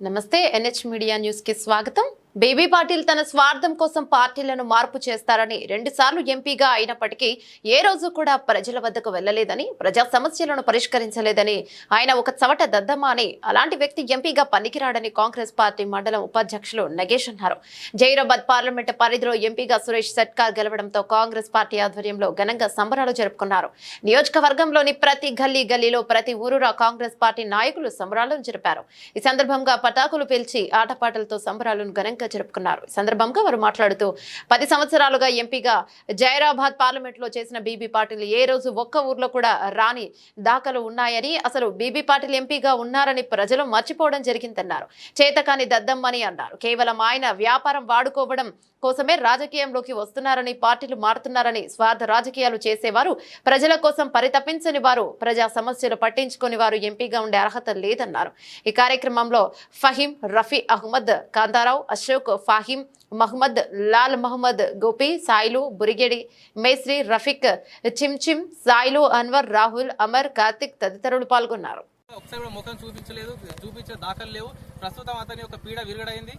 నమస్తే NH media news కి స్వాగతం బేబీ పాటిల్ తన స్వార్థం కోసం పార్టీలను మార్పు చేస్తారని రెండుసార్లు ఎంపీగా అయినప్పటికీ ఏ రోజు కూడా ప్రజల వద్దకు వెళ్ళలేదని ప్రజా సమస్యలను పరిష్కరించలేదని ఆయన ఒక చవట దద్దమా అని అలాంటి వ్యక్తి ఎంపీగా పనికిరాడని కాంగ్రెస్ పార్టీ మండలం ఉపాధ్యక్షులు నగేష్ అన్నారు. జైరాబాద్ పార్లమెంట్ పరిధిలో ఎంపీగా సురేష్ సట్కార్ గెలవడంతో కాంగ్రెస్ పార్టీ ఆధ్వర్యంలో ఘనంగా సంబరాలు జరుపుకున్నారు. నియోజకవర్గంలోని ప్రతి గల్లీ గల్లీలో ప్రతి ఊరురా కాంగ్రెస్ పార్టీ నాయకులు సంబరాలను జరిపారు. ఈ సందర్భంగా పటాకులు పేల్చి ఆటపాటలతో సంబరాలను ఘనంగా జరుపుకున్నారు. ఈ సందర్భంగా వారు మాట్లాడుతూ పది సంవత్సరాలుగా ఎంపీగా జైరాబాద్ పార్లమెంట్లో చేసిన బీబీ పాటిల్ ఏ రోజు ఒక్క ఊర్లో కూడా రాని దాఖలు ఉన్నాయని అసలు బీబీ పాటిల్ ఎంపీగా ఉన్నారని ప్రజలు మర్చిపోవడం జరిగిందన్నారు. చేతకాని దద్దమ్మని అన్నారు. కేవలం ఆయన వ్యాపారం వాడుకోవడం కోసమే రాజకీయంలోకి వస్తున్నారని పార్టీలు మారుతున్నారని స్వార్థ రాజకీయాలు చేసేవారు. ప్రజల కోసం పరితపించని వారు ప్రజా సమస్యలు పట్టించుకొని వారు ఎంపీగా ఉండే అర్హత లేదన్నారు. ఈ కార్యక్రమంలో ఫహీం రఫీ అహ్మద్ కాంతారావు అశోక్ ఫాహిం మహమ్మద్ లాల్ మహమ్మద్ గోపి సాయిలు బురిగేడి మేస్రి రఫీక్ చిమ్చిమ్ సాయిలు అన్వర్ రాహుల్ అమర్ కార్తిక్ తదితరులు పాల్గొన్నారు. ఒకసారి కూడా ముఖం చూపించలేదు చూపించే దాఖలు లేవు. ప్రస్తుతం అతని యొక్క పీడ విరగడైంది.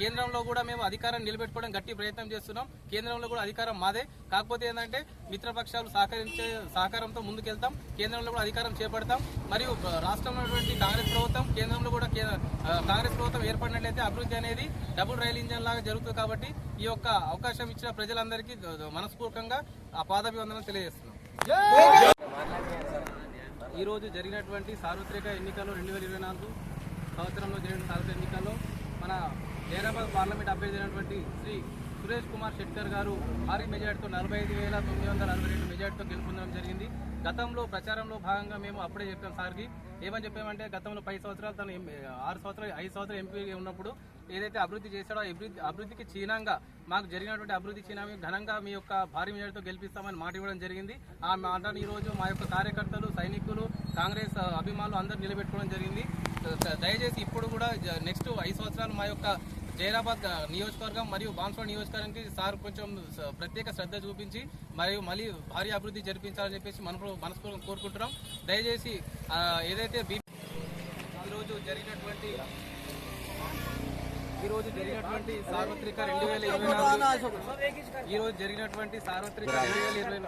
కేంద్రంలో కూడా మేము అధికారం నిలబెట్టుకోవడం గట్టి ప్రయత్నం చేస్తున్నాం. కేంద్రంలో కూడా అధికారం మాదే. కాకపోతే ఏంటంటే మిత్రపక్షాలు సహకరించే సహకారంతో ముందుకెళ్తాం. కేంద్రంలో కూడా అధికారం చేపడతాం. మరియు రాష్ట్రంలో ఉన్నటువంటి కాంగ్రెస్ ప్రభుత్వం కేంద్రంలో కూడా కాంగ్రెస్ ప్రభుత్వం ఏర్పడినట్లయితే అభివృద్ధి అనేది డబుల్ రైల్ ఇంజన్ లాగా జరుగుతుంది కాబట్టి ఈ యొక్క అవకాశం ఇచ్చిన ప్రజలందరికీ మనస్ఫూర్వకంగా ఆ పాదాభివందనం తెలియజేస్తున్నాం. ఈ రోజు జరిగినటువంటి సార్వత్రిక ఎన్నికల్లో రెండు వేల ఇరవై నాలుగు సంవత్సరంలో జరిగిన సార్వత్రిక ఎన్నికల్లో మన హైదరాబాద్ పార్లమెంట్ అభ్యర్థి అయినటువంటి శ్రీ సురేష్ కుమార్ షెట్కర్ గారు భారీ మెజార్టీతో నలభై ఐదు వేల తొమ్మిది వందల అరవై రెండు మెజార్టీతో గెలుపొందడం జరిగింది. గతంలో ప్రచారంలో భాగంగా మేము అప్పుడే చెప్పాం సార్కి ఏమని చెప్పామంటే గతంలో పది సంవత్సరాలు తను ఆరు సంవత్సరాలు ఐదు సంవత్సరాలు ఎంపీగా ఉన్నప్పుడు ఏదైతే అభివృద్ధి చేశాడో అభివృద్ధి అభివృద్ధికి చీనంగా మాకు జరిగినటువంటి అభివృద్ధి చీనామి ఘనంగా మీ యొక్క భారీ మెజార్టీతో గెలిపిస్తామని మాట ఇవ్వడం జరిగింది. ఆ మాటను ఈరోజు మా యొక్క కార్యకర్తలు సైనికులు కాంగ్రెస్ అభిమానులు అందరూ నిలబెట్టుకోవడం జరిగింది. దయచేసి ఇప్పుడు కూడా నెక్స్ట్ ఐదు సంవత్సరాలు మా యొక్క జైరాబాద్ నియోజకవర్గం మరియు బాన్స్వాడ నియోజకవర్గానికి సార్ కొంచెం ప్రత్యేక శ్రద్ధ చూపించి మరియు మళ్ళీ భారీ అభివృద్ధి జరిపించాలని చెప్పేసి మన మనస్ఫూర్తిగా కోరుకుంటున్నాం. దయచేసి ఏదైతే బీ ఈరోజు జరిగినటువంటి ఈరోజు జరిగినటువంటి సార్వత్రిక రెండు వేల ఇరవై నాలుగు జరిగినటువంటి సార్వత్రిక రెండు వేల ఇరవై